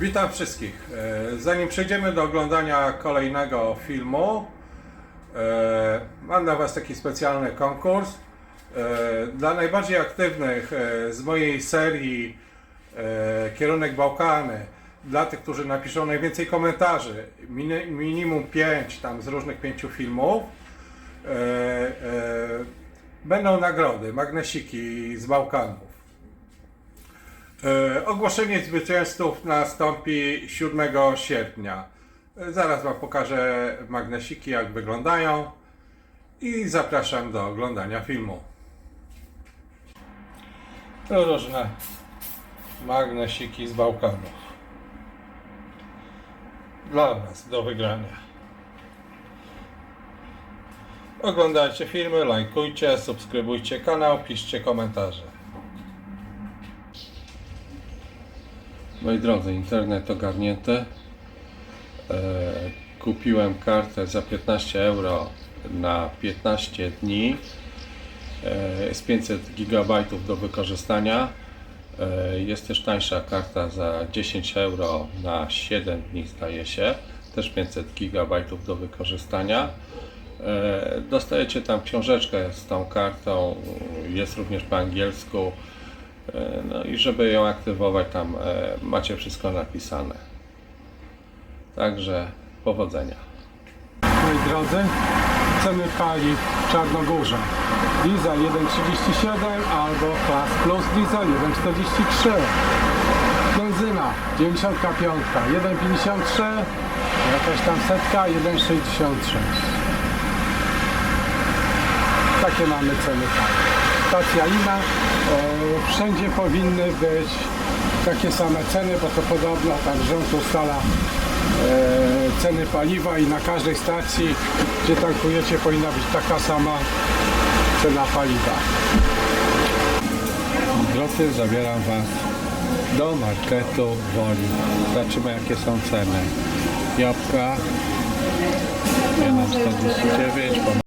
Witam wszystkich. E, Zanim przejdziemy do oglądania kolejnego filmu, e, mam dla Was taki specjalny konkurs. E, Dla najbardziej aktywnych z mojej serii Kierunek Bałkany, dla tych, którzy napiszą najwięcej komentarzy, mini- minimum 5 tam z różnych pięciu filmów, będą nagrody, magnesiki z Bałkanów. E, Ogłoszenie zwycięzców nastąpi 7 sierpnia. E, Zaraz Wam pokażę magnesiki, jak wyglądają i zapraszam do oglądania filmu. Różne magnesiki z Bałkanów. Dla Was do wygrania. Oglądajcie filmy, lajkujcie, subskrybujcie kanał, piszcie komentarze. Moi drodzy, internet ogarnięty. E, kupiłem kartę za 15 euro na 15 dni. E, jest 500 GB do wykorzystania. E, jest też tańsza karta za 10 euro na 7 dni, zdaje się. Też 500 GB do wykorzystania. Dostajecie tam książeczkę z tą kartą, jest również po angielsku. E, No i żeby ją aktywować, tam e, macie wszystko napisane. Także powodzenia. Moi drodzy, ceny paliw w Czarnogórze. Diesel 1,37 albo Class Plus Diesel 1,43. Benzyna 95, 1,53, jakaś tam setka 1,66. Takie mamy ceny paliw. Stacja inna, e, wszędzie powinny być takie same ceny, bo to podobno tak rząd ustala e, ceny paliwa i na każdej stacji, gdzie tankujecie, powinna być taka sama cena paliwa. Drodzy, zabieram Was do marketu Woli. Zobaczymy jakie są ceny. Jabłka 1,49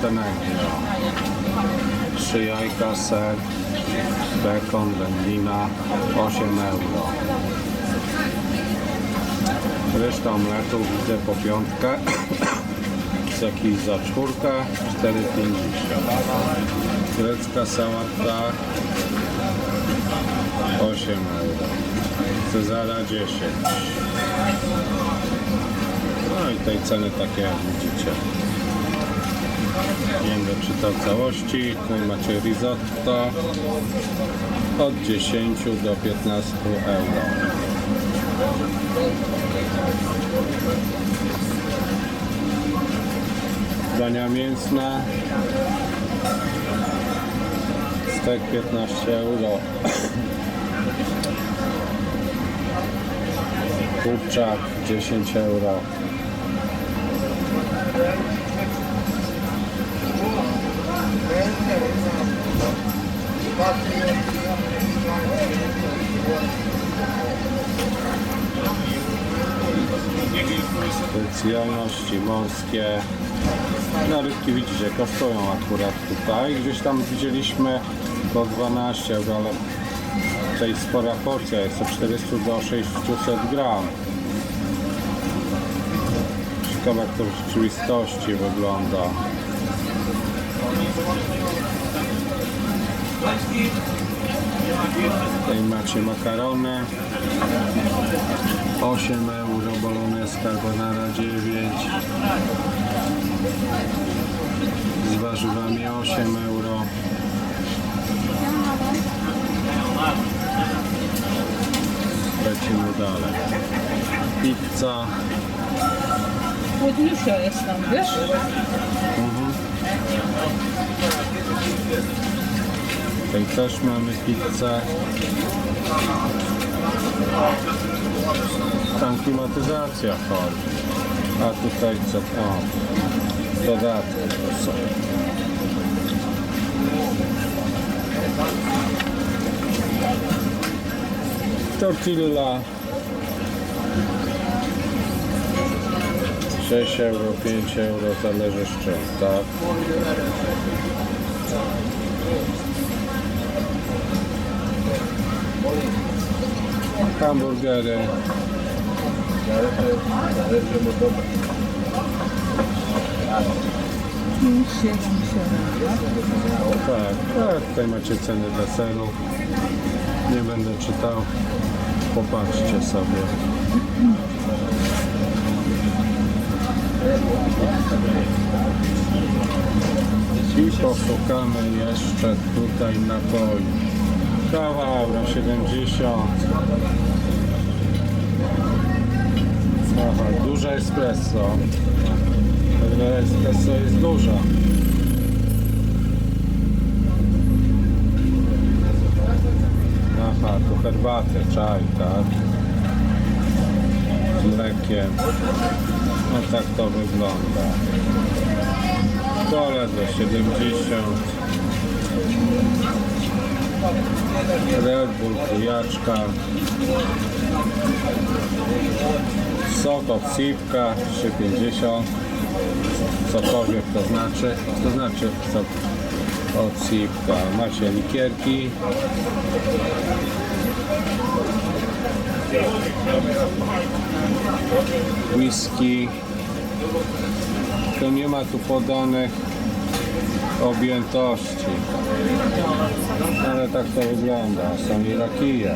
Montenegro. Trzy jajka, ser, bekon, wędlina, 8 euro. Reszta omletów widzę po piątkę. Jakiś za czwórkę 4,50. Grecka sałata 8 euro. Cezara 10. No i tej ceny takie jak widzicie. Będę czytał całości. Tutaj macie risotto od 10 do 15 euro. Dania mięsne. Stek 15 euro. Kurczak 10 euro. Specjalności morskie. No rybki widzicie, kosztują akurat tutaj. Gdzieś tam widzieliśmy po 12 euro, ale tutaj spora porcja jest od 400 do 600 gram. Ciekawe jak to w rzeczywistości wygląda. Tutaj macie makarony 8 euro, bolognese carbonara 9 z warzywami 8 euro. Lecimy dalej. Pizza. Ładniusia jest tam, wiesz? Tutaj też mamy pizzę. Tam klimatyzacja chodzi. A tutaj co? O, dodatki są. Tortilla. 6 euro, 5 euro, zależy z czym, tak? Hamburgery. Tak, tak, tutaj macie ceny deserów. Nie będę czytał. Popatrzcie sobie. I poszukamy jeszcze tutaj napoi. Kawa euro 70. Aha, duże espresso. Espresso jest duża. Aha, tu herbatę, czaj, tak? Z mlekiem. No tak to wygląda. Kole za 70. Red Bull, bujaczka. Sok od sipka 3,50. Cokolwiek to znaczy. To znaczy sok od sipka. Macie likierki. whisky. To nie ma tu podanych objętości. Ale tak to wygląda. Są i rakije.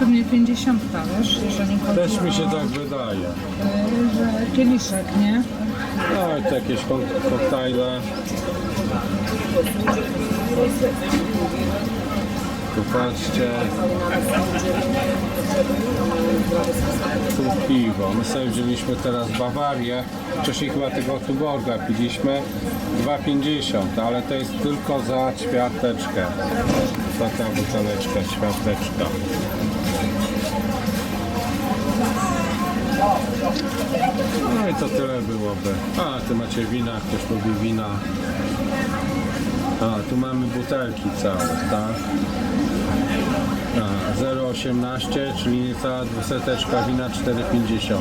Pewnie 50, wiesz, jeżeli chodzi Też mi się o, tak wydaje. y, że kieliszek, nie? No i to jakieś kok- koktajle. Tu patrzcie. Piwo. My sobie wzięliśmy teraz Bawarię. Wcześniej chyba tego Tuborga piliśmy. 2,50, ale to jest tylko za ćwiarteczkę. Taka buteleczka, ćwiarteczka. No i to tyle byłoby. A, tu macie wina, ktoś lubi wina. A, tu mamy butelki całe, tak? A, 0,18, czyli niecała dwuseteczka wina 4,50.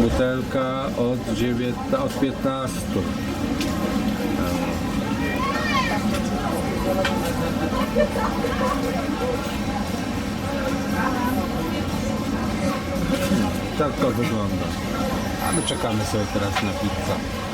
Butelka od, 9, od 15. Tak to wygląda. A my czekamy sobie teraz na pizzę.